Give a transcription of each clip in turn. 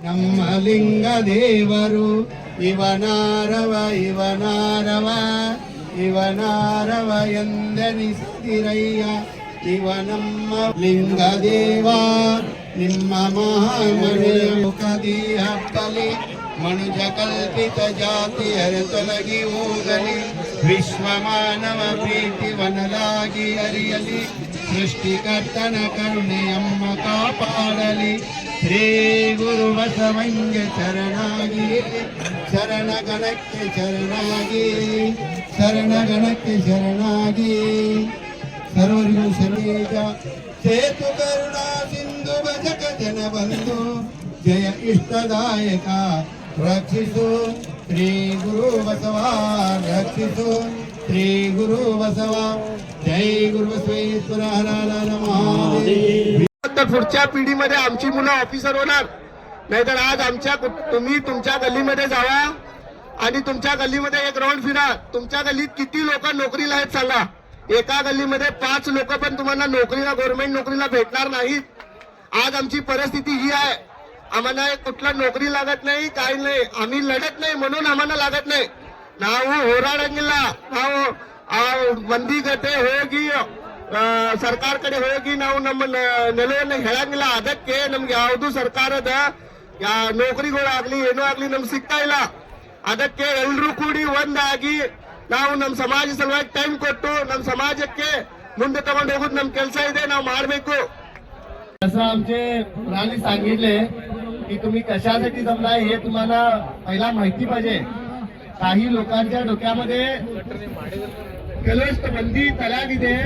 ನಮ್ಮ ಲಿಂಗ ದೇವರು ಇವನಾರವ ಇವನಾರವ ಇವನಾರವ ಎಂದೆನಿಸಿರಯ್ಯ ಇವ ನಮ್ಮ ಲಿಂಗ ದೇವ ನಿಮ್ಮ ಮಹಾಮನೆಯ ಮುಖದಿ ಹಬ್ಬಲಿ ಮನುಜ ಕಲ್ಪಿತ ಜಾತಿಯರ ತೊಲಗಿ ಹೋಗಲಿ ವಿಶ್ವ ಮಾನವ ಪ್ರೀತಿ ವನಲಾಗಿ ಅರಿಯಲಿ ಸೃಷ್ಟಿಕರ್ತನ ಕರುಣೆಯಮ್ಮ ಕಾಪಾಡಲಿ ಶ್ರೀ ಗುರು ಬಸವಂಗೆ ಶರಣಾಗಿ ಶರಣ ಗಣಕ್ಕೆ ಶರಣಾಗಿ ಶರಣ ಗಣಕ್ಕೆ ಶರಣಾಗಿ ಸರ್ವರಿಗೂ ಶರಣೇಜ ಸೇತು ಕರುಣಾ ಸಿಂಧು ಭಜಕ ಜನ ಬಂಧು ಜಯ ಇಷ್ಟದಾಯಕ रक्षिसो श्री गुरु बसवा रक्षिसो श्री गुरु बसवा जय गुरु बसवेश्वर तर पुढच्या पिढीमध्ये आमची मुलं ऑफिसर होणार. नाहीतर आज आमच्या तुम्ही तुमच्या गल्लीमध्ये जावा आणि तुमच्या गल्लीमध्ये एक राऊंड फिरा. तुमच्या गल्लीत किती लोक नोकरीला आहेत सांगा. एका गल्लीमध्ये पाच लोक पण तुम्हाला नोकरीला गव्हर्नमेंट नोकरीला भेटणार नाहीत. आज आमची परिस्थिती ही आहे. आम्हाला कुठला नोकरी लागत नाही काही नाही आम्ही लढत नाही म्हणून आम्हाला लागत नाही ನಾವು ಹೋರಾಡಂಗಿಲ್ಲ ನಾವು ಆ ಮಂದಿಗತೆ ಹೋಗಿ ಆ, ಸರ್ಕಾರ ಕಡೆ ಹೋಗಿ ನಾವು ನಮ್ಮ ನ- ನಿಲುವನ್ನು ಹೇಳಂಗಿಲ್ಲ ಅದಕ್ಕೆ ನಮ್ಗೆ ಯಾವುದು ಸರ್ಕಾರದ ಯಾ- ನೌಕರಿಗಳಾಗ್ಲಿ ಏನೂ ಆಗ್ಲಿ ನಮ್ಗೆ ಸಿಗ್ತಾ ಇಲ್ಲ ಅದಕ್ಕೆ ಎಲ್ರೂ ಕೂಡಿ ಒಂದಾಗಿ ನಾವು ನಮ್ಮ ಸಮಾಜ ಸಲುವಾಗಿ ಟೈಮ್ ಕೊಟ್ಟು ನಮ್ಮ ಸಮಾಜಕ್ಕೆ ಮುಂದೆ ತಗೊಂಡು ಹೋಗೋದು ನಮ್ ಕೆಲಸ ಇದೆ ನಾವು ಮಾಡಬೇಕು जसं आमचे मुलांनी सांगितले की तुम्ही कशासाठी जमलाय हे तुम्हाला पहिला माहिती पाहिजे काही लोकांच्या डोक्यामध्ये ಕೆಲವಷ್ಟು ಮಂದಿ ತಲೆಯಾಗಿದೆ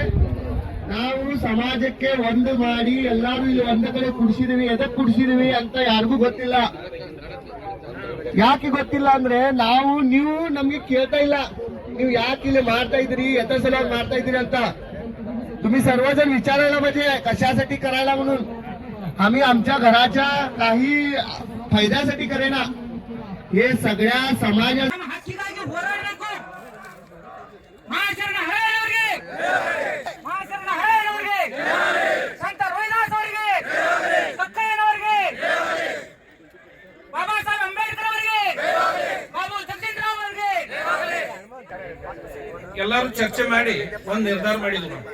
ನಾವು ಸಮಾಜಕ್ಕೆ ಒಂದು ಮಾಡಿ ಎಲ್ಲಾರು ಇಲ್ಲಿ ಒಂದ ಕಡೆ ಕುಡಿಸಿದೀವಿ ಎದಕ್ ಕುಡಿಸಿದೀವಿ ಅಂತ ಯಾರಿಗೂ ಗೊತ್ತಿಲ್ಲ ಯಾಕೆ ಗೊತ್ತಿಲ್ಲ ಅಂದ್ರೆ ನಾವು ನೀವು ನಮ್ಗೆ ಕೇಳ್ತಾ ಇಲ್ಲ ನೀವು ಯಾಕೆ ಇಲ್ಲಿ ಮಾಡ್ತಾ ಇದ್ರಿ ಎತ್ತ ಸಲುವಾಗಿ ಮಾಡ್ತಾ ಇದ್ರಿ ಅಂತ तुम्ही सर्वजण विचारायला पाहिजे कशासाठी करायला म्हणून आम्ही आमच्या घराच्या काही फायद्यासाठी करेना हे सगळ्या समाजा ನಮ್ಮ ಹಕ್ಕಿಗಾಗಿ ಹೋರಾಡಬೇಕು ಮಹಾಶರಣ ಹಳೆಯವರಿಗೆ ಮಹಾಶರಣ ಹಳೆಯವರಿಗೆ ಸಂತ ರೋಹಿದಾಸ್ ಅವರಿಗೆ ಸಕ್ಕಯ್ಯನವರಿಗೆ ಬಾಬಾ ಸಾಹೇಬ್ ಅಂಬೇಡ್ಕರ್ ಅವರಿಗೆ ಬಾಬು ಜಗದೀಶ್ ರಾವ್ ಅವರಿಗೆ ಎಲ್ಲರೂ ಚರ್ಚೆ ಮಾಡಿ ಒಂದ್ ನಿರ್ಧಾರ ಮಾಡಿದ್ವಿ ನಾವು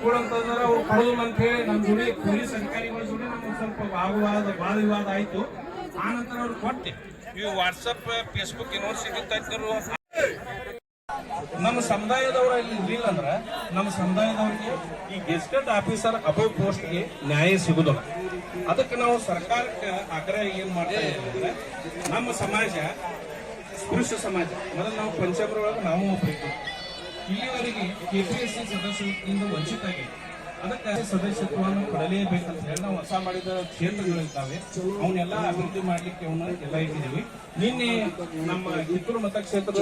ಕೊಡಂತಂದ್ರೆ ಅವ್ರು ಕೊಡೋದು ಅಂತ ಹೇಳಿ ನಮ್ಮ ಜೋಡಿ ಪೊಲೀಸ್ ಅಧಿಕಾರಿಗಳ ಜೋಡಿ ನಮ್ಗೆ ಸ್ವಲ್ಪ ವಾದವಾದ ವಾದ ವಿವಾದ ಆಯ್ತು. ಆ ನಂತರ ಅವ್ರು ಕೊಟ್ಟೆ. ಇವು ವಾಟ್ಸಪ್ ಫೇಸ್ಬುಕ್ ಯೂನಿವರ್ಸಿಟಿ ತಜ್ಞರು ನಮ್ಮ ಸಮುದಾಯದವ್ರ ಇಲ್ಲಿ ಇರ್ಲಿಲ್ಲ ಅಂದ್ರೆ ನಮ್ಮ ಸಮುದಾಯದವ್ರಿಗೆ ಈ ಗೆಸ್ಟೆಡ್ ಆಫೀಸರ್ ಅಬೌವ್ ಪೋಸ್ಟ್ಗೆ ನ್ಯಾಯ ಸಿಗುದಿಲ್ಲ. ಅದಕ್ಕೆ ನಾವು ಸರ್ಕಾರಕ್ಕೆ ಆಗ್ರಹ ಏನ್ ಮಾಡ್ತಾ ಇದ್ದೀವಿ ಅಂದ್ರೆ ನಮ್ಮ ಸಮಾಜ ಪುರುಷ ಸಮಾಜ. ಮೊದಲು ನಾವು ಪಂಚಾಬ್ರೊಳಗೆ ನಾವು ಒಬ್ಬರಿದ್ದೀವಿ ಇಲ್ಲಿವರೆಗೆ ಕೆಪಿಎಸ್ಸಿ ಸದಸ್ಯರಿಂದ ವಂಚಿತ ಆಗಿದೆ ಅದಕ್ಕೆ ಸದಸ್ಯತ್ವವನ್ನು ಪಡಲೇಬೇಕಂತ ಹೇಳಿ ನಾವು ಹೊಸ ಮಾಡಿದ ಕ್ಷೇತ್ರಗಳಿದ್ದಾವೆ. ಅವನ್ನೆಲ್ಲ ಅಭಿವೃದ್ಧಿ ಮಾಡ್ಲಿಕ್ಕೆ ಅವನ್ನ ಎಲ್ಲ ಇಟ್ಟಿದ್ದೀವಿ ನಿನ್ನೆ ನಮ್ಮ ಕಿತ್ತೂರು ಮತಕ್ಷೇತ್ರದ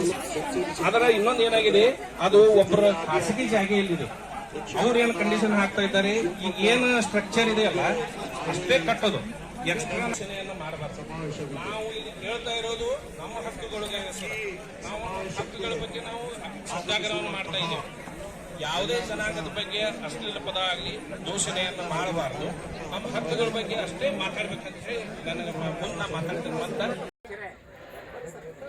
ಅದರ ಇನ್ನೊಂದು ಏನಾಗಿದೆ? ಅದು ಒಬ್ಬರ ಖಾಸಗಿ ಜಾಗೆಯಲ್ಲಿದೆ. ಅವ್ರು ಏನು ಕಂಡೀಷನ್ ಹಾಕ್ತಾ ಇದ್ದಾರೆ? ಈಗ ಏನು ಸ್ಟ್ರಕ್ಚರ್ ಇದೆಯಲ್ಲ ಅಷ್ಟೇ ಕಟ್ಟೋದು. ಎಕ್ಸ್ಟ್ರಾ ಮಾಡಬಾರ್ದು. ನಾವು ಇಲ್ಲಿ ಕೇಳ್ತಾ ಇರೋದು ನಮ್ಮ ಹಕ್ಕುಗಳು. ನಾವು ಹಕ್ಕುಗಳ ಬಗ್ಗೆ ನಾವು ಜಾಗರಣೆ ಮಾಡ್ತಾ ಇದ್ದೇವೆ. ಯಾವುದೇ ಜನಾಂಗದ ಬಗ್ಗೆ ಅಶ್ಲೀಲ ಪದ ಆಗಲಿ ದೂಷಣೆಯನ್ನು ಮಾಡಬಾರದು. ನಮ್ಮ ಹಕ್ಕುಗಳ ಬಗ್ಗೆ ಅಷ್ಟೇ ಮಾತಾಡ್ಬೇಕಂತ ಹೇಳಿ ನನಗೆ ಮುನ್ನ ಮಾತಾಡ್ತೀನಿ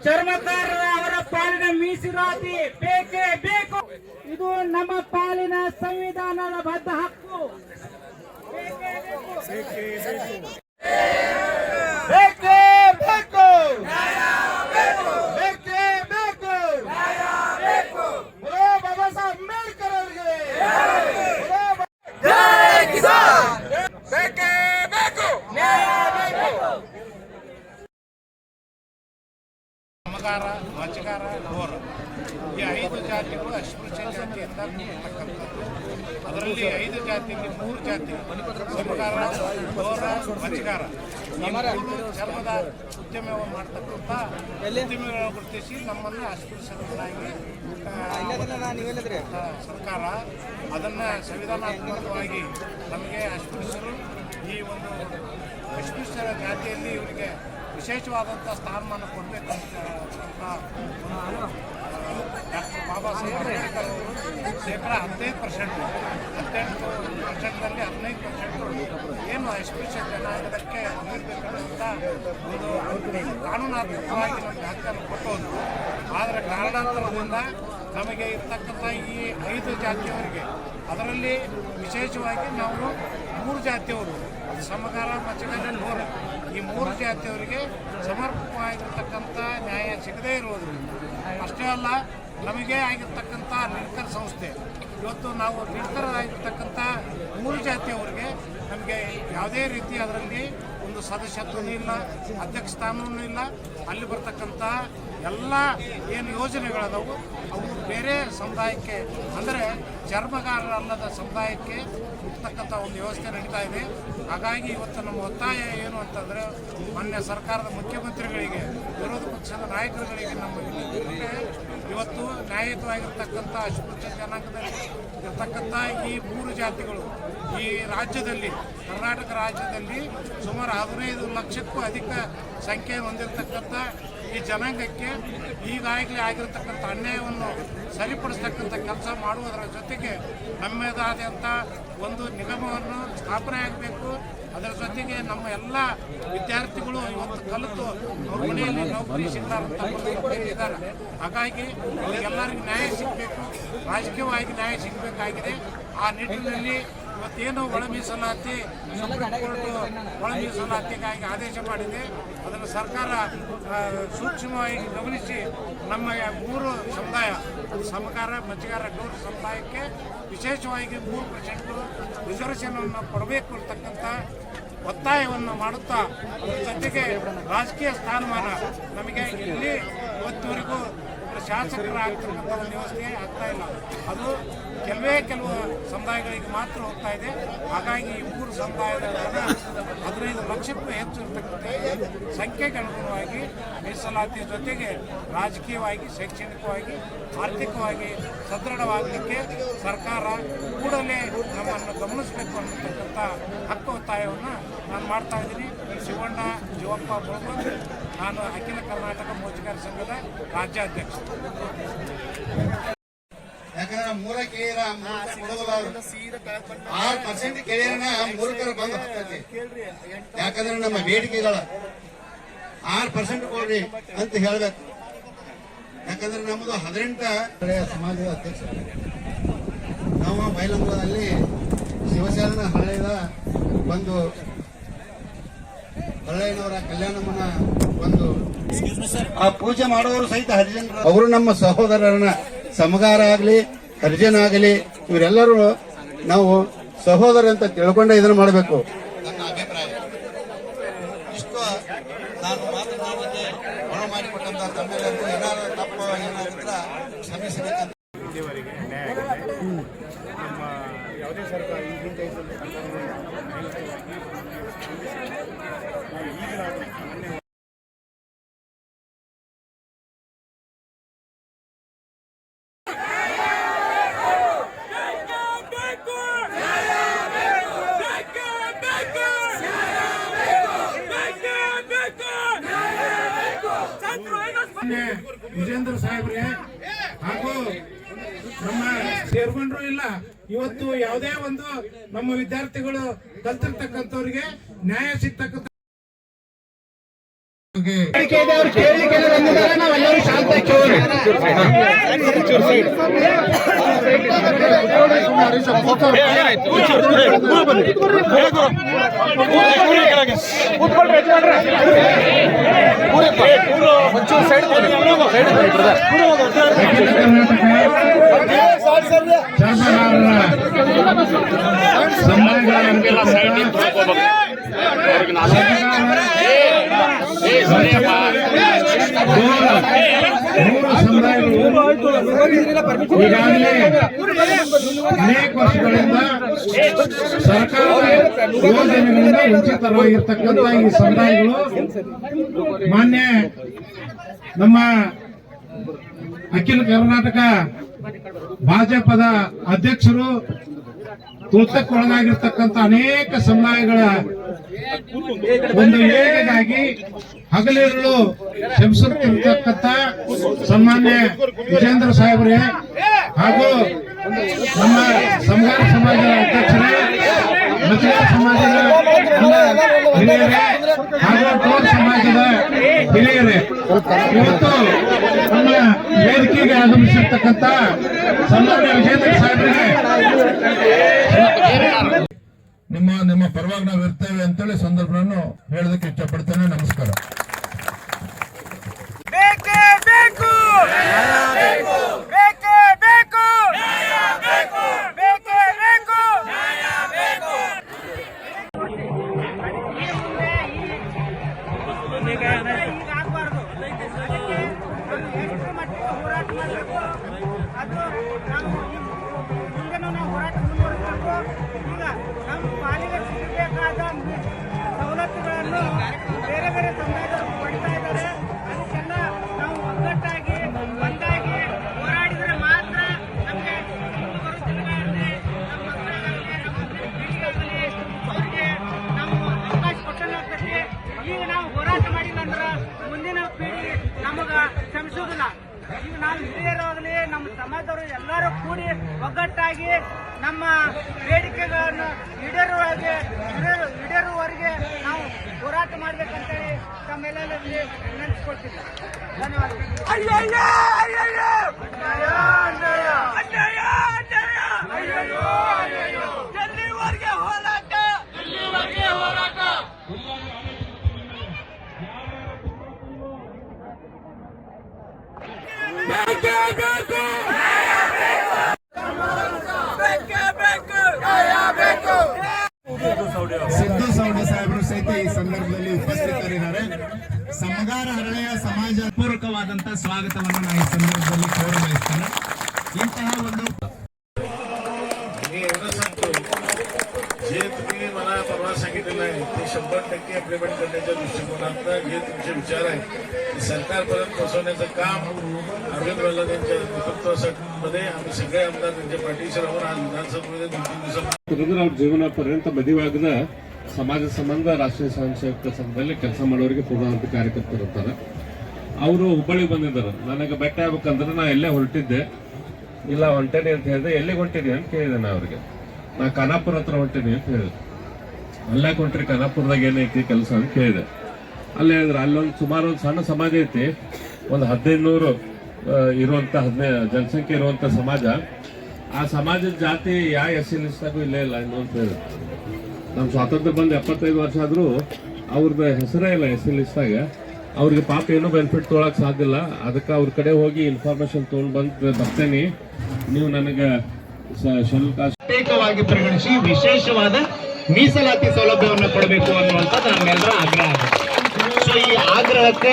ಚರ್ಮಕಾರರ ಅವರ ಪಾಲಿನ ಮೀಸಲಾತಿ ಬೇಕೇ ಬೇಕು? ಇದು ನಮ್ಮ ಪಾಲಿನ ಸಂವಿಧಾನದ ಬದ್ಧ ಹಕ್ಕು. ಬೇಕೇ. ಬೇಕು ಕಾಮಗಾರ ಮಚ್ಚಗಾರ ಬೋರ್ ಈ ಐದು ಜಾತಿಗಳು ಅಸ್ಪೃಶ್ಯ ಜಾತಿಯಿಂದ ಅಂತ ಅದರಲ್ಲಿ ಐದು ಜಾತಿಯಲ್ಲಿ ಮೂರು ಜಾತಿ ಸಮಗಾರ ಗೋರ ಮೂರು ಚರ್ಮದ ಉದ್ಯಮವನ್ನು ಮಾಡ್ತಕ್ಕಂಥ ಉದ್ಯಮಿಗಳನ್ನು ಗುರುತಿಸಿ ನಮ್ಮನ್ನು ಅಸ್ಪೃಶ್ಯರನ್ನಾಗಿ ಸರ್ಕಾರ ಅದನ್ನು ಸಂವಿಧಾನಾತ್ಮಕವಾಗಿ ನಮಗೆ ಅಸ್ಪೃಶ್ಯರು ಈ ಒಂದು ಅಸ್ಪೃಶ್ಯರ ಜಾತಿಯಲ್ಲಿ ಇವರಿಗೆ ವಿಶೇಷವಾದಂಥ ಸ್ಥಾನಮಾನ ಕೊಡಬೇಕಂತ ಡಾಕ್ಟರ್ ಬಾಬಾ ಸಾಹೇಬ್ ಅಂಬೇಡ್ಕರ್ ಅವರು ಶೇಕಡ ಹದಿನೈದು ಪರ್ಸೆಂಟ್ ಹದಿನೆಂಟು ಪರ್ಸೆಂಟ್ನಲ್ಲಿ ಹದಿನೈದು ಪರ್ಸೆಂಟ್ ಏನು ಎಸ್ಪೆಷಲ್ ಜನಾಂಗದಕ್ಕೆ ನೀಡಬೇಕಂತ ಒಂದು ಕಾನೂನಾತ್ಮಕವಾಗಿ ನಮಗೆ ಹಕ್ಕನ್ನು ಕೊಟ್ಟೋದು ಆದರೆ ಕಾರಣಾಂತರದಿಂದ ನಮಗೆ ಇರ್ತಕ್ಕಂಥ ಈ ಐದು ಜಾತಿಯವರಿಗೆ, ಅದರಲ್ಲಿ ವಿಶೇಷವಾಗಿ ನಾವು ಮೂರು ಜಾತಿಯವರು, ಸಮಗಾರ ಮಚ್ಚಗಾರ ನೂರ ಈ ಮೂರು ಜಾತಿಯವರಿಗೆ ಸಮರ್ಪಕವಾಗಿರ್ತಕ್ಕಂಥ ನ್ಯಾಯ ಸಿಗದೇ ಇರುವುದರಿಂದ, ಅಷ್ಟೇ ಅಲ್ಲ, ನಮಗೆ ಆಗಿರ್ತಕ್ಕಂಥ ಲಿಡ್ಕರ್ ಸಂಸ್ಥೆ, ಇವತ್ತು ನಾವು ಲಿಡ್ಕರ್ ಆಗಿರ್ತಕ್ಕಂಥ ಮೂರು ಜಾತಿಯವರಿಗೆ ನಮಗೆ ಯಾವುದೇ ರೀತಿ ಅದರಲ್ಲಿ ಒಂದು ಸದಸ್ಯತ್ವನೂ ಇಲ್ಲ, ಅಧ್ಯಕ್ಷ ಸ್ಥಾನವೂ ಇಲ್ಲ, ಅಲ್ಲಿ ಬರ್ತಕ್ಕಂಥ ಎಲ್ಲ ಏನು ಯೋಜನೆಗಳದವು, ಅವು ಬೇರೆ ಸಮುದಾಯಕ್ಕೆ, ಅಂದರೆ ಚರ್ಮಗಾರರಲ್ಲದ ಸಮುದಾಯಕ್ಕೆ ಹುಟ್ಟತಕ್ಕಂಥ ಒಂದು ವ್ಯವಸ್ಥೆ ನಡೀತಾ ಇದೆ. ಹಾಗಾಗಿ ಇವತ್ತು ನಮ್ಮ ಒತ್ತಾಯ ಏನು ಅಂತಂದರೆ, ಮಾನ್ಯ ಸರ್ಕಾರದ ಮುಖ್ಯಮಂತ್ರಿಗಳಿಗೆ, ವಿರೋಧ ಪಕ್ಷದ ನಾಯಕರುಗಳಿಗೆ ನಮ್ಮ ಇವತ್ತು ನ್ಯಾಯಯುತವಾಗಿರ್ತಕ್ಕಂಥ ಅಸ್ಪೃಶ್ಯ ಜನಾಂಗದಲ್ಲಿ ಇರ್ತಕ್ಕಂಥ ಈ ಮೂರು ಜಾತಿಗಳು, ಈ ರಾಜ್ಯದಲ್ಲಿ, ಕರ್ನಾಟಕ ರಾಜ್ಯದಲ್ಲಿ ಸುಮಾರು ಹದಿನೈದು ಲಕ್ಷಕ್ಕೂ ಅಧಿಕ ಸಂಖ್ಯೆ ಹೊಂದಿರತಕ್ಕಂಥ ಈ ಜನಾಂಗಕ್ಕೆ ಈಗಾಗಲೇ ಆಗಿರತಕ್ಕಂಥ ಅನ್ಯಾಯವನ್ನು ಸರಿಪಡಿಸ್ತಕ್ಕಂಥ ಕೆಲಸ ಮಾಡುವುದರ ಜೊತೆಗೆ ನಮ್ಮದಾದಂಥ ಒಂದು ನಿಗಮವನ್ನು ಸ್ಥಾಪನೆ ಆಗಬೇಕು. ಅದರ ಜೊತೆಗೆ ನಮ್ಮ ಎಲ್ಲ ವಿದ್ಯಾರ್ಥಿಗಳು ಇವತ್ತು ಕಲಿತು ಅವ್ರ ಮನೆಯಲ್ಲಿ ನೌಕರಿ ಸಿಗಲಾರಂತ ಇದ್ದಾರೆ. ಹಾಗಾಗಿ ಎಲ್ಲರಿಗೂ ನ್ಯಾಯ ಸಿಗಬೇಕು. ರಾಜಕೀಯವಾಗಿ ನ್ಯಾಯ ಸಿಗಬೇಕಾಗಿದೆ. ಆ ನಿಟ್ಟಿನಲ್ಲಿ ಇವತ್ತೇನು ಒಳ ಮೀಸಲಾತಿ ಒಳ ಮೀಸಲಾತಿಗಾಗಿ ಆದೇಶ ಮಾಡಿದೆ. ಅದನ್ನು ಸರ್ಕಾರ ಸೂಕ್ಷ್ಮವಾಗಿ ಗಮನಿಸಿ ನಮ್ಮ ಮೂರು ಸಮುದಾಯ, ಸಮಕಾರ ಮಚ್ಚಗಾರ ಗೌರ ಸಮುದಾಯಕ್ಕೆ ವಿಶೇಷವಾಗಿ ಮೂರು ಪರ್ಸೆಂಟು ರಿಸರ್ವೇಷನನ್ನು ಕೊಡಬೇಕು ಅಂತಕ್ಕಂಥ ಒತ್ತಾಯವನ್ನು ಮಾಡುತ್ತಾ ಜೊತೆಗೆ ರಾಜಕೀಯ ಸ್ಥಾನಮಾನ ನಮಗೆ ಇಲ್ಲಿ ಇವತ್ತಿವರೆಗೂ ಶಾಸಕರಾಗ್ತಕ್ಕಂಥ ಒಂದು ವ್ಯವಸ್ಥೆ ಆಗ್ತಾ ಇಲ್ಲ. ಅದು ಕೆಲವೇ ಕೆಲವು ಸಮುದಾಯಗಳಿಗೆ ಮಾತ್ರ ಹೋಗ್ತಾ ಇದೆ. ಹಾಗಾಗಿ ಈ ಮೂರು ಸಮುದಾಯದ ಹದಿನೈದು ಲಕ್ಷಕ್ಕೂ ಹೆಚ್ಚು ಇರ್ತಕ್ಕಂಥ ಸಂಖ್ಯೆಗೆ ಅನುಗುಣವಾಗಿ ಮೀಸಲಾತಿ ಜೊತೆಗೆ ರಾಜಕೀಯವಾಗಿ, ಶೈಕ್ಷಣಿಕವಾಗಿ, ಆರ್ಥಿಕವಾಗಿ ಸದೃಢವಾಗಲಿಕ್ಕೆ ಸರ್ಕಾರ ಕೂಡಲೇ ನಮ್ಮನ್ನು ಗಮನಿಸಬೇಕು ಅನ್ನತಕ್ಕಂಥ ಹಕ್ಕು ಒತ್ತಾಯವನ್ನು ನಾನು ಮಾಡ್ತಾ ಇದ್ದೀನಿ. ಶಿವಣ್ಣ ಜೀವಪ್ಪ ಮುಳುಗುಂದ್ ನಾನು ಅಖಿಲ ಕರ್ನಾಟಕ ಮೋಚಕಾರ ಸಂಘದ ರಾಜ್ಯಾಧ್ಯಕ್ಷ. ಯಾಕಂದ್ರೆ ಮೂರ ಕೇಳಿರ. ಆರು ಪರ್ಸೆಂಟ್ ಕೇಳಿರ ಮೂರಕರ ಬಂದು ಹತ್ತೈತಿ ಯಾಕಂದ್ರೆ ನಮ್ಮ ಬೇಡಿಕೆಗಳ ಆರು ಪರ್ಸೆಂಟ್ ಕೊಡ್ರಿ ಅಂತ ಹೇಳ್ಬೇಕು. ಯಾಕಂದ್ರೆ ನಮ್ಮದು ಹದಿನೆಂಟ ಸಮಾಜದ ಅಧ್ಯಕ್ಷ. ನಾವು ಬೈಲಂಗದಲ್ಲಿ ಶಿವಸೇನ ಹಳ್ಳಿದ ಒಂದು ಹಳ್ಳಿನವರ ಕಲ್ಯಾಣಮ್ಮನ ಒಂದು ಆ ಪೂಜೆ ಮಾಡುವವರು ಸಹಿತ ಹರಿಜನರು. ಅವರು ನಮ್ಮ ಸಹೋದರರನ್ನ ಸಮಗಾರ ಆಗಲಿ, ಹರಿಜನ ಆಗಲಿ, ಇವರೆಲ್ಲರೂ ನಾವು ಸಹೋದರ ಅಂತ ತಿಳ್ಕೊಂಡೇ ಇದನ್ನ ಮಾಡಬೇಕು ನನ್ನ ಅಭಿಪ್ರಾಯ ಇಷ್ಟು ನಾನು ಮಾತನಾಡಲಿಕ್ಕೆ ಒಳ ಮಾಡಿಕೊಟ್ಟಂತ ತಮ್ಮೆಲ್ಲರಿಗೂ ಏನಾದ್ರು ತಪ್ಪು ಏನಾದ್ರ ಕ್ಷಮಿಸಬೇಕಂತ ಇಲ್ಲಿವರೆಗೆ ನ್ಯಾಯ ಆಗಿದೆ ನಮ್ಮ ಯಾವುದೇ ಸರ್ಕಾರ ಈ ಹಿಂದೆ ಇದ್ದಂಥ ಸರ್ಕಾರಗಳು ಈಗಲಾದರೂ ಮೊನ್ನೆ ಮಾನ್ಯ ವಿಜೇಂದ್ರ ಸಾಹೇಬ್ರೆ ಹಾಗೂ ನಮ್ಮ ಸೇರ್ಕೊಂಡ್ರು ಇಲ್ಲ ಇವತ್ತು ಯಾವುದೇ ಒಂದು ನಮ್ಮ ವಿದ್ಯಾರ್ಥಿಗಳು ಕಲ್ತಿರ್ತಕ್ಕಂಥವ್ರಿಗೆ ನ್ಯಾಯ ಸಿಗ್ತಕ್ಕಂಥ ಸಮಾಜ ಸೈಡ್ ಈಗಾಗಲೇ ಅನೇಕ ವರ್ಷಗಳಿಂದ ಸರ್ಕಾರದ ಯೋಜನೆಗಳಿಂದ ವಂಚಿತರಾಗಿರ್ತಕ್ಕಂಥ ಈ ಸಮುದಾಯಗಳು ಮಾನ್ಯ ನಮ್ಮ ಅಖಿಲ ಕರ್ನಾಟಕ ಭಾಜಪದ ಅಧ್ಯಕ್ಷರು ತುರ್ತಕ್ಕೊಳಗಾಗಿರ್ತಕ್ಕಂಥ ಅನೇಕ ಸಮುದಾಯಗಳ ಒಂದು ಏಳಿಗೆಗಾಗಿ ಹಗಲಿರಲು ಶ್ರಮಿಸುತ್ತಿರ್ತಕ್ಕಂಥ ಸನ್ಮಾನ್ಯ ವಿಜೇಂದ್ರ ಸಾಹೇಬ್ರೆ ಹಾಗೂ ನಮ್ಮ ಸಮಗಾರ ಸಮಾಜದ ಅಧ್ಯಕ್ಷರೇ, ಮಹಿಳಾ ಸಮಾಜದ ಹಿರಿಯರೇ ಹಾಗೂ ಟೋಲ್ ಸಮಾಜದ ಹಿರಿಯರೇ, ಇವತ್ತು ನಮ್ಮ ವೇದಿಕೆಗೆ ಆಗಮಿಸಿರ್ತಕ್ಕಂಥ ಸನ್ಮಾನ್ಯ ವಿಜೇಂದ್ರ ಸಾಹೇಬರಿಗೆ ನಿಮ್ಮ ನಿಮ್ಮ ಪರವಾಗಿ ನಾವು ಇರ್ತೇವೆ ಅಂತೇಳಿ ಸಂದರ್ಭವನ್ನು ಹೇಳೋದಕ್ಕೆ ಇಷ್ಟಪಡ್ತೇನೆ. ನಮಸ್ಕಾರ. ಬೇಕೇ ಬೇಕು. ಬೇಡಿಕೆಗಳನ್ನು ಈಡೇರುವಾಗೆ ಈಡೇರು- ಈಡೇರುವವರೆಗೆ ನಾವು ಹೋರಾಟ ಮಾಡ್ಬೇಕಂತೇಳಿ ತಮ್ಮೆಲ್ಲರಲ್ಲಿ ವಿನಂತಿಸ್ಕೊಳ್ತಿದ್ದೆ ಧನ್ಯವಾದಗಳು ಅಯ್ಯಯ್ಯ ಅಯ್ಯಯ್ಯ ಅನ್ಯಾಯ ಅನ್ಯಾಯ ಅನ್ಯಾಯ ಅನ್ಯಾಯ ಅಯ್ಯಯ್ಯೋ ಅಯ್ಯಯ್ಯೋ ಎಲ್ಲಿವರೆಗೆ ಹೋರಾಟ ಎಲ್ಲಿವರೆಗೆ ಹೋರಾಟ ಬೇಕೇ ಬೇಕು ಬೇಕೇ ಸಿದ್ದು ಸೌಡಿ ಸಾಹೇಬರು ಸಹಿತ ಈ ಸಂದರ್ಭದಲ್ಲಿ ಉಪಸ್ಥಿತರಿದ್ದಾರೆ. ಸಮಗಾರ ಹರಳೆಯ ಸಮಾಜ ಪೂರಕವಾದಂತ ಸ್ವಾಗತವನ್ನು ನಾನು ಈ ಸಂದರ್ಭದಲ್ಲಿ ಕೋರ ಬಯಸ್ತೇನೆ. ಇಂತಹ ಒಂದು मला परवा सांगितलेलं आहे ते शंभर टक्के इम्प्लिमेंट करण्याच्या दृष्टिकोनातनं जे तुमचे विचार आहेत ते सरकारपर्यंत पोहोचवण्याचं काम अरविंद वल्लभ यांच्या नेतृत्वामध्ये आम्ही सगळे आमदार त्यांच्या पाठीशी राहून आज विधानसभेमध्ये दोन तीन दिवसात ಕುರುದ್ರ ಅವ್ರ ಜೀವನ ಪರ್ಯಂತ ಮದುವೆಯಾಗದ ಸಮಾಜ ಸಂಬಂಧ ರಾಷ್ಟ್ರೀಯ ಸ್ವಯಂ ಸೇವಕ ಸಂಘದಲ್ಲಿ ಕೆಲಸ ಮಾಡೋರಿಗೆ ಪ್ರಧಾನ ಕಾರ್ಯಕರ್ತರು ಇರ್ತಾರೆ ಅವರು ಹುಬ್ಬಳ್ಳಿಗೆ ಬಂದಿದ್ದಾರೆ ನನಗೆ ಬೆಟ್ಟ ಆಗ್ಬೇಕಂದ್ರೆ ನಾ ಎಲ್ಲೇ ಹೊರಟಿದ್ದೆ ಇಲ್ಲ ಹೊಂಟೇನಿ ಅಂತ ಹೇಳಿದೆ ಎಲ್ಲಿಗೆ ಹೊಂಟಿನಿ ಅಂತ ಕೇಳಿದೆ ನಾ ಅವ್ರಿಗೆ ನಾ ಖಾನಾಪುರ ಹತ್ರ ಹೊಂಟೀನಿ ಅಂತ ಹೇಳಿದೆ ಅಲ್ಲೇ ಕೊಟ್ರಿ ಕನಪುರದಾಗ ಏನೈತಿ ಕೆಲಸ ಅಂತ ಕೇಳಿದೆ. ಅಲ್ಲಿ ಹೇಳಿದ್ರೆ ಅಲ್ಲೊಂದು ಸುಮಾರು ಒಂದು ಸಣ್ಣ ಸಮಾಜ ಐತಿ. ಒಂದು ಹದಿನೈದು ನೂರು ಇರುವಂತ ಹದಿನೈದು ಜನಸಂಖ್ಯೆ ಇರುವಂತ ಸಮಾಜ. ಆ ಸಮಾಜದ ಜಾತಿ ಯಾವ ಎಸ್ ಸಿ ಲಿಸ್ಟಾಗೂ ಇಲ್ಲೇ ಇಲ್ಲ ಇನ್ನು ಅಂತ ಹೇಳಿದ್ರು ನಮ್ಮ ಸ್ವಾತಂತ್ರ್ಯ ಬಂದು ಎಪ್ಪತ್ತೈದು ವರ್ಷ ಆದರೂ ಅವ್ರದ್ದು ಹೆಸರೇ ಇಲ್ಲ ಎಸ್ ಸಿ ಲಿಸ್ಟಾಗ ಅವ್ರಿಗೆ ಪಾಪ ಏನೂ ಬೆನಿಫಿಟ್ ತೊಗೊಳಕ್ ಸಾಧ್ಯ ಇಲ್ಲ. ಅದಕ್ಕೆ ಅವ್ರ ಕಡೆ ಹೋಗಿ ಇನ್ಫಾರ್ಮೇಶನ್ ತೊಗೊಂಡು ಬಂದು ಬರ್ತೇನೆ. ನೀವು ನನಗೆ ಶುಲ್ಕ ಪ್ರತ್ಯೇಕವಾಗಿ ಪರಿಗಣಿಸಿ ವಿಶೇಷವಾದ ಮೀಸಲಾತಿ ಸೌಲಭ್ಯವನ್ನು ಕೊಡಬೇಕು ಅನ್ನುವಂಥದ್ದು ನಮ್ಮೆಲ್ಲರ ಆಗ್ರಹ. ಸೊ ಈ ಆಗ್ರಹಕ್ಕೆ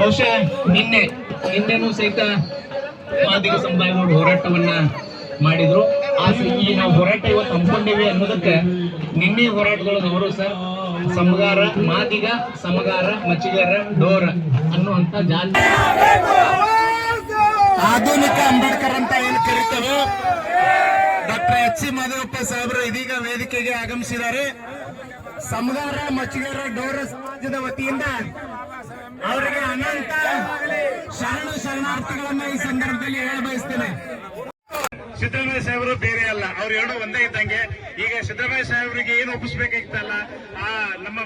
ಬಹುಶಃ ನಿನ್ನೆ, ನಿನ್ನೆನೂ ಸಹಿತ ಮಾದಿಗ ಸಮುದಾಯಗಳು ಹೋರಾಟವನ್ನ ಮಾಡಿದ್ರು. ಆ ಈ ನಾವು ಹೋರಾಟ ಇವತ್ತು ಹಮ್ಮಿಕೊಂಡಿವಿ ಅನ್ನೋದಕ್ಕೆ ನಿನ್ನೆ ಅವರು ಸರ್ ಸಮಗಾರ, ಮಾದಿಗ, ಸಮಗಾರ, ಮಚ್ಚಿಗಾರ, ಡೋರ ಅನ್ನುವಂತ ಜಾತಿ. ಆಧುನಿಕ ಅಂಬೇಡ್ಕರ್ ಅಂತ ಏನು ಕರೀತೇವೆ? ಡಾಕ್ಟರ್ ಎಚ್ ಸಿ ಮಾಧವಪ್ಪ ಸಾಹೇಬರು ಇದೀಗ ವೇದಿಕೆಗೆ ಆಗಮಿಸಿದ್ದಾರೆ. ಸಮುದಾರ ಮಚ್ಚಿಗಾರ ಗೌರ ಸಮಾಜದ ವತಿಯಿಂದ ಅವರಿಗೆ ಅನಂತ ಶರಣ ಶರಣಾರ್ಥಿಗಳನ್ನ ಈ ಸಂದರ್ಭದಲ್ಲಿ ಹೇಳ ಬಯಸ್ತೇನೆ. ಸಿದ್ದರಾಮಯ್ಯ ಸಾಹೇಬರು ಬೇರೆ ಅಲ್ಲ, ಅವ್ರು ಎರಡು ಒಂದೇ ಇದ್ದಂಗೆ. ಈಗ ಸಿದ್ದರಾಮಯ್ಯ ಸಾಹೇಬರಿಗೆ ಏನು ಒಪ್ಪಿಸ್ಬೇಕಾಗಿತ್ತಲ್ಲ, ಆ ನಮ್ಮ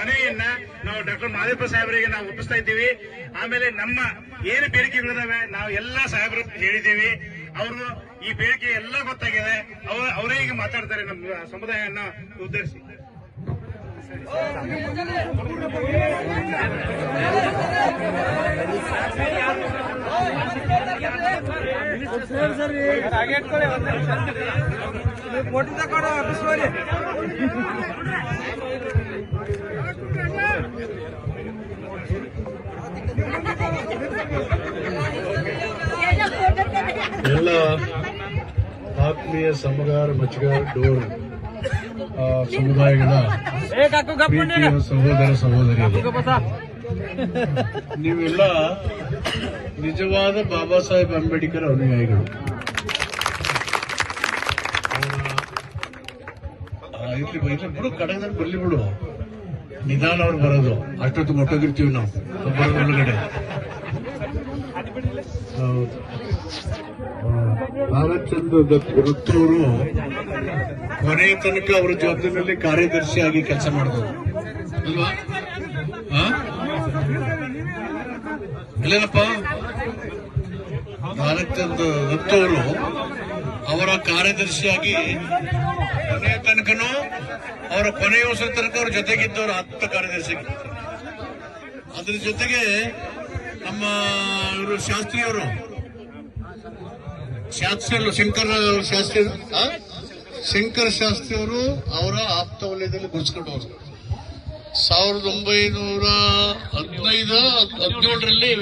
ಮನೆಯನ್ನ ನಾವು ಡಾಕ್ಟರ್ ಮಾದೇಪ್ಪ ಸಾಹೇಬರಿಗೆ ನಾವು ಒಪ್ಪಿಸ್ತಾ ಇದ್ದೀವಿ. ಆಮೇಲೆ ನಮ್ಮ ಏನು ಬೇಡಿಕೆಗಳಿದಾವೆ, ನಾವು ಎಲ್ಲಾ ಸಾಹೇಬರು ಹೇಳಿದ್ದೀವಿ. ಅವ್ರದ್ದು ಈ ಬೇಡಿಕೆ ಎಲ್ಲ ಗೊತ್ತಾಗಿದೆ. ಅವ್ರ ಅವರೇ ಈಗ ಮಾತಾಡ್ತಾರೆ ನಮ್ಮ ಸಮುದಾಯನ ಉದ್ದೇಶಿಸಿ. ಎಲ್ಲ ಆತ್ಮೀಯ ಸಮಗಾರ ಮಚ್ಚಗಾರ ಡೋರ್ ಸಮುದಾಯಗಳ ಪ್ರೀತಿಯ ಸಹೋದರ ಸಹೋದರಿ ನೀವೆಲ್ಲ ನಿಜವಾದ ಬಾಬಾ ಸಾಹೇಬ್ ಅಂಬೇಡ್ಕರ್ ಅನುಯಾಯಿಗಳು. ಬಿಡು ಕಡೆದಲ್ಲಿ ಬರ್ಲಿ ಬಿಡು. ನಿಧಾನ ಅವ್ರು ಬರೋದು. ಅಷ್ಟೊತ್ತು ಮೊಟ್ಟೋಗಿರ್ತೀವಿ ನಾವು. ಒಬ್ಬರ ಒಳಗಡೆ. ಭಾರತಚಂದ್ರ ದತ್ತವರು ಕೊನೆ ತನಕ ಅವರ ಜೊತೆಯಲ್ಲಿ ಕಾರ್ಯದರ್ಶಿಯಾಗಿ ಕೆಲಸ ಮಾಡಿದ್ರು ಅಲ್ವಾ? ಇಲ್ಲೇನಪ್ಪ? ಭಾರತಚಂದ್ರ ದತ್ತವರು ಅವರ ಕಾರ್ಯದರ್ಶಿಯಾಗಿ ಕೊನೆಯ ತನಕನೂ ಅವರ ಕೊನೆಯ ವರ್ಷದ ತನಕ ಅವ್ರ ಜೊತೆಗಿದ್ದವರು ಹತ್ತು ಕಾರ್ಯದರ್ಶಿ ಅದ್ರ ಜೊತೆಗೆ ನಮ್ಮ ಇವರು ಶಾಸ್ತ್ರಿಯವರು ಶಾಸ್ತ್ರಿ ಶಂಕರ ಶಾಸ್ತ್ರಿ? ಶಂಕರ ಶಾಸ್ತ್ರಿ ಅವರು ಆಪ್ತ ವಲಯದಲ್ಲಿ ಗುರುಸ್ಕೊಂಡವರು ಸಾವಿರದ ಒಂಬೈನೂರ ಹದಿನೈದು, ಹದಿನೇಳರಲ್ಲಿ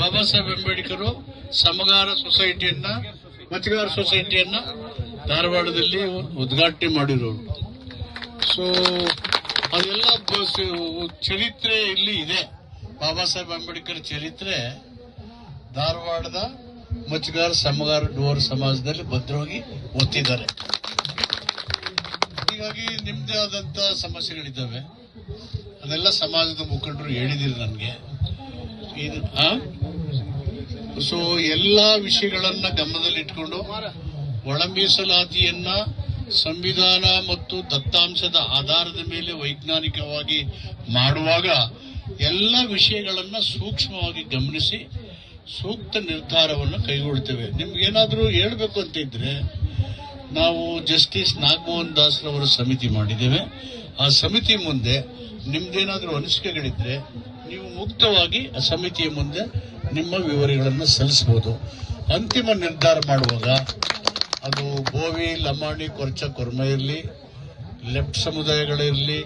ಬಾಬಾ ಸಾಹೇಬ್ ಅಂಬೇಡ್ಕರ್ ಸಮಗಾರ ಸೊಸೈಟಿಯನ್ನ ಮತಗಾರ ಸೊಸೈಟಿಯನ್ನ ಧಾರವಾಡದಲ್ಲಿ ಉದ್ಘಾಟನೆ ಮಾಡಿರೋರು. ಸೊ ಅದೆಲ್ಲ ಚರಿತ್ರೆ ಇಲ್ಲಿ ಇದೆ. ಬಾಬಾ ಸಾಹೇಬ್ ಅಂಬೇಡ್ಕರ್ ಚರಿತ್ರೆ ಧಾರವಾಡದ ಮಚ್ಚಗಾರ ಸಮಗಾರ ಡೋರ್ ಸಮಾಜದಲ್ಲಿ ಭದ್ರವಾಗಿ ಒತ್ತಿದ್ದಾರೆ. ಹೀಗಾಗಿ ನಿಮ್ಮದೇ ಆದಂತ ಸಮಸ್ಯೆಗಳಿದ್ದಾವೆ. ಅದೆಲ್ಲ ಸಮಾಜದ ಮುಖಂಡರು ಹೇಳಿದಿರಿ ನನಗೆ. ಇದು ಸೊ ಎಲ್ಲಾ ವಿಷಯಗಳನ್ನ ಗಮನದಲ್ಲಿಟ್ಕೊಂಡು ಒಳ ಮೀಸಲಾತಿಯನ್ನ ಸಂವಿಧಾನ ಮತ್ತು ದತ್ತಾಂಶದ ಆಧಾರದ ಮೇಲೆ ವೈಜ್ಞಾನಿಕವಾಗಿ ಮಾಡುವಾಗ ಎಲ್ಲ ವಿಷಯಗಳನ್ನ ಸೂಕ್ಷ್ಮವಾಗಿ ಗಮನಿಸಿ ಸೂಕ್ತ ನಿರ್ಧಾರವನ್ನು ಕೈಗೊಳ್ತೇವೆ. ನಿಮ್ಗೇನಾದರೂ ಹೇಳಬೇಕು ಅಂತ ಇದ್ರೆ ನಾವು ಜಸ್ಟಿಸ್ ನಾಗಮೋಹನ್ ದಾಸ್ ರವರ ಸಮಿತಿ ಮಾಡಿದ್ದೇವೆ. ಆ ಸಮಿತಿ ಮುಂದೆ ನಿಮ್ದೇನಾದ್ರೂ ಅನಿಸಿಕೆಗಳಿದ್ರೆ ನೀವು ಮುಕ್ತವಾಗಿ ಆ ಸಮಿತಿಯ ಮುಂದೆ ನಿಮ್ಮ ವಿವರಗಳನ್ನು ಸಲ್ಲಿಸಬಹುದು. ಅಂತಿಮ ನಿರ್ಧಾರ ಮಾಡುವಾಗ ಅದು ಬೋವಿ, ಲಮಾಣಿ, ಕೊರ್ಚ, ಕೊರ್ಮ ಇರಲಿ ಲೆಫ್ಟ್ ಸಮುದಾಯಗಳಿರಲಿ